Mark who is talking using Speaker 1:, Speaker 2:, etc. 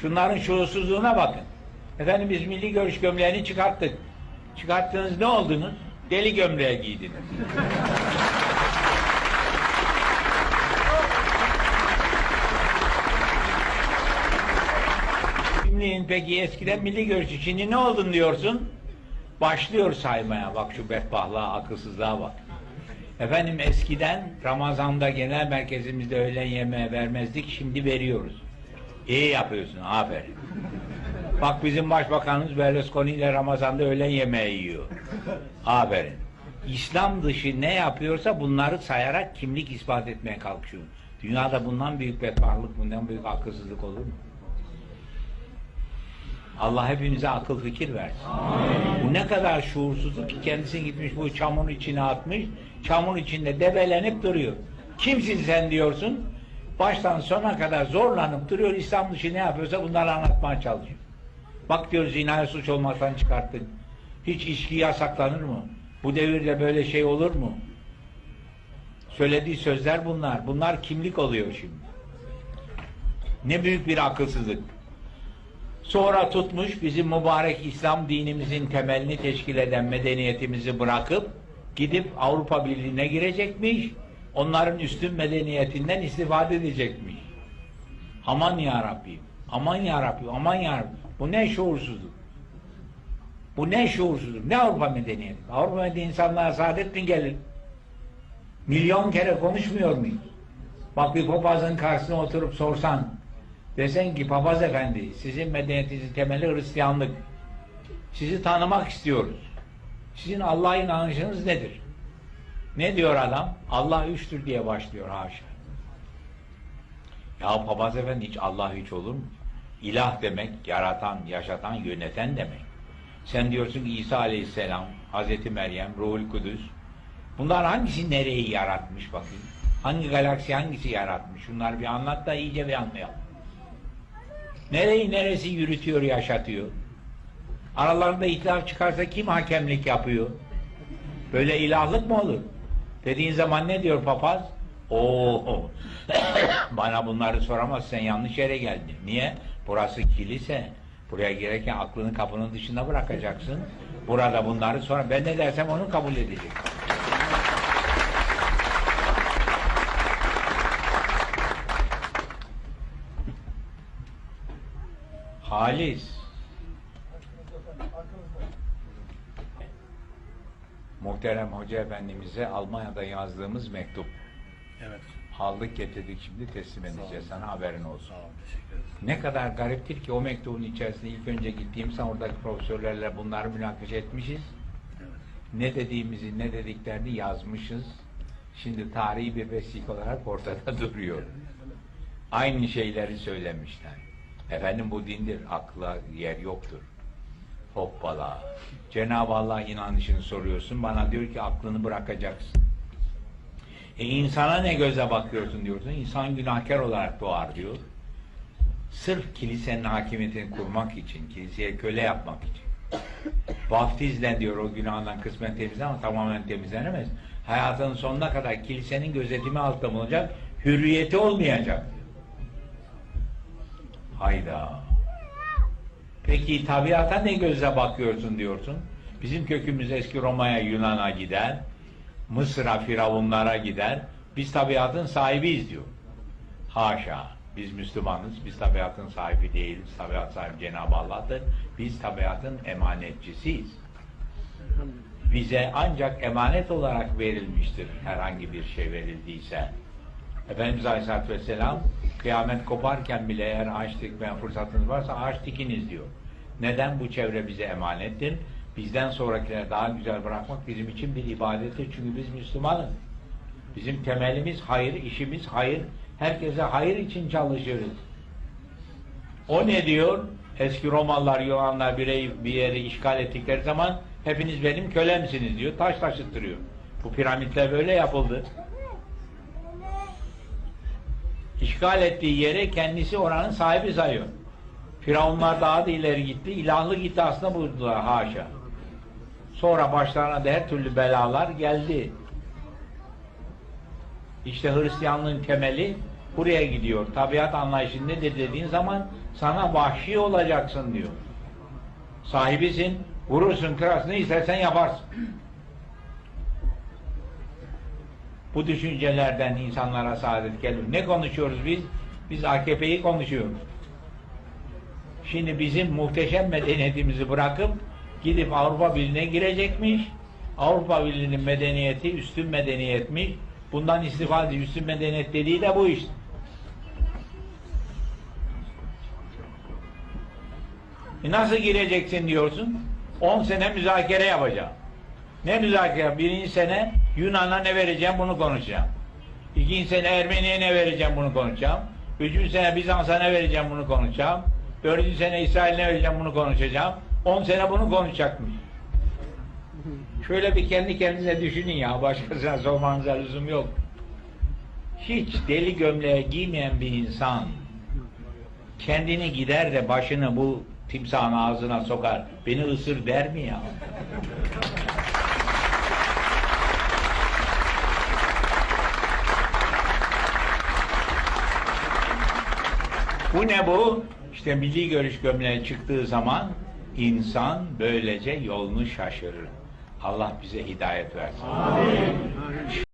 Speaker 1: Şunların şuursuzluğuna bakın. Efendim biz milli görüş gömleğini çıkarttık. Çıkarttınız ne oldunuz? Deli gömleği giydiniz. Kimliğin peki eskiden milli görüşçü. Şimdi ne oldun diyorsun? Başlıyor saymaya. Bak şu bedbahtlığa, akılsızlığa bak. Efendim eskiden Ramazan'da genel merkezimizde öğlen yemeği vermezdik. Şimdi veriyoruz. İyi yapıyorsun. Aferin. Bak bizim başbakanımız Berlusconi ile Ramazan'da öğlen yemeği yiyor. Aferin. İslam dışı ne yapıyorsa bunları sayarak kimlik ispat etmeye kalkışıyor. Dünyada bundan büyük bedbahtlık, bundan büyük akılsızlık olur mu? Allah hepimize akıl fikir versin. Bu ne kadar şuursuzluk ki kendisi gitmiş bu çamurun içine atmış. Çamurun içinde debelenip duruyor. Kimsin sen diyorsun. Baştan sona kadar zorlanıp duruyor. İslam dışı ne yapıyorsa bunları anlatmaya çalışıyor. Bak diyor zinaya suç olmaktan çıkarttın. Hiç içki yasaklanır mı? Bu devirde böyle şey olur mu? Söylediği sözler bunlar. Bunlar kimlik oluyor şimdi. Ne büyük bir akılsızlık. Sonra tutmuş bizim mübarek İslam dinimizin temelini teşkil eden medeniyetimizi bırakıp gidip Avrupa Birliği'ne girecekmiş. Onların üstün medeniyetinden istifade edecekmiş. Aman ya Rabbim. Aman ya Rabbim. Aman ya Rabbim. Bu ne şuursuzluk? Bu ne şuursuzluk? Ne Avrupa medeniyeti? Avrupa medeniyeti insanlara saadet mi gelir? Milyon kere konuşmuyor muyuz? Bak bir papazın karşısına oturup sorsan Desen ki papaz efendi sizin medeniyetinizin temeli Hristiyanlık. Sizi tanımak istiyoruz. Sizin Allah'a inanışınız nedir? Ne diyor adam? Allah üçtür diye başlıyor haşa. Ya papaz efendi hiç Allah hiç olur mu? İlah demek, yaratan, yaşatan, yöneten demek. Sen diyorsun İsa Aleyhisselam, Hazreti Meryem, Ruhul Kudüs. Bunlar hangisi nereyi yaratmış bakayım? Hangi galaksi hangisi yaratmış? Şunları bir anlat da iyice bir anlayalım. Nereyi neresi yürütüyor, yaşatıyor? Aralarında itilaf çıkarsa kim hakemlik yapıyor? Böyle ilahlık mı olur? Dediğin zaman ne diyor papaz? Oo, bana bunları soramaz sen yanlış yere geldin. Niye? Burası kilise. Buraya girerken aklını kapının dışında bırakacaksın. Burada bunları sonra ben ne dersem onu kabul edecek. Halis. Muhterem Hoca Efendimiz'e Almanya'da yazdığımız mektup.
Speaker 2: Evet.
Speaker 1: Aldık getirdik şimdi teslim edeceğiz. Sana haberin olsun.
Speaker 2: Sağ olun.
Speaker 1: Ne kadar gariptir ki o mektubun içerisinde ilk önce gittiğim zaman oradaki profesörlerle bunları münakaşa etmişiz.
Speaker 2: Evet.
Speaker 1: Ne dediğimizi, ne dediklerini yazmışız. Şimdi tarihi bir vesik olarak ortada duruyor. Aynı şeyleri söylemişler. Efendim bu dindir, akla yer yoktur. Hoppala. Cenab-ı Allah inanışını soruyorsun, bana diyor ki aklını bırakacaksın. E insana ne göze bakıyorsun diyorsun, insan günahkar olarak doğar diyor. Sırf kilisenin hakimiyetini kurmak için, kiliseye köle yapmak için. Vaftizle diyor o günahından kısmen temizlen ama tamamen temizlenemez. Hayatının sonuna kadar kilisenin gözetimi altında bulunacak, hürriyeti olmayacak. Hayda. Peki tabiata ne gözle bakıyorsun diyorsun? Bizim kökümüz eski Roma'ya, Yunan'a gider. Mısır'a, Firavunlara gider. Biz tabiatın sahibiyiz diyor. Haşa. Biz Müslümanız. Biz tabiatın sahibi değiliz. Tabiat sahibi Cenab-ı Allah'tır. Biz tabiatın emanetçisiyiz. Bize ancak emanet olarak verilmiştir herhangi bir şey verildiyse. Efendimiz Aleyhisselatü Vesselam kıyamet koparken bile eğer ağaç dikmeye fırsatınız varsa ağaç dikiniz diyor. Neden? Bu çevre bize emanettir. Bizden sonrakilere daha güzel bırakmak bizim için bir ibadettir. Çünkü biz Müslümanız. Bizim temelimiz hayır, işimiz hayır. Herkese hayır için çalışırız. O ne diyor? Eski Romalılar, Yunanlar bir, bir yeri işgal ettikleri zaman hepiniz benim kölemsiniz diyor. Taş taşıttırıyor. Bu piramitler böyle yapıldı. İşgal ettiği yere kendisi oranın sahibi sayıyor. Firavunlar daha da ileri gitti. İlahlık iddiasına bulundular haşa. Sonra başlarına da her türlü belalar geldi. İşte Hristiyanlığın temeli buraya gidiyor. Tabiat anlayışı nedir dediğin zaman sana vahşi olacaksın diyor. Sahibisin, vurursun, kırarsın, ne istersen yaparsın. Bu düşüncelerden insanlara saadet gelir. Ne konuşuyoruz biz? Biz AKP'yi konuşuyoruz. Şimdi bizim muhteşem medeniyetimizi bırakıp gidip Avrupa Birliği'ne girecekmiş. Avrupa Birliği'nin medeniyeti üstün medeniyetmiş. Bundan istifade üstün medeniyet dediği de bu işte. E nasıl gireceksin diyorsun? 10 sene müzakere yapacağım. Ne müzakere? Birinci sene Yunan'a ne vereceğim bunu konuşacağım. İkinci sene Ermeni'ye ne vereceğim bunu konuşacağım. Üçüncü sene Bizans'a ne vereceğim bunu konuşacağım. Dördüncü sene İsrail'e ne vereceğim bunu konuşacağım. On sene bunu konuşacakmış. Şöyle bir kendi kendinize düşünün ya. Başkasına sormanıza lüzum yok. Hiç deli gömleği giymeyen bir insan kendini gider de başını bu timsahın ağzına sokar. Beni ısır der mi ya? Bu ne bu? İşte milli görüş gömleği çıktığı zaman insan böylece yolunu şaşırır. Allah bize hidayet versin.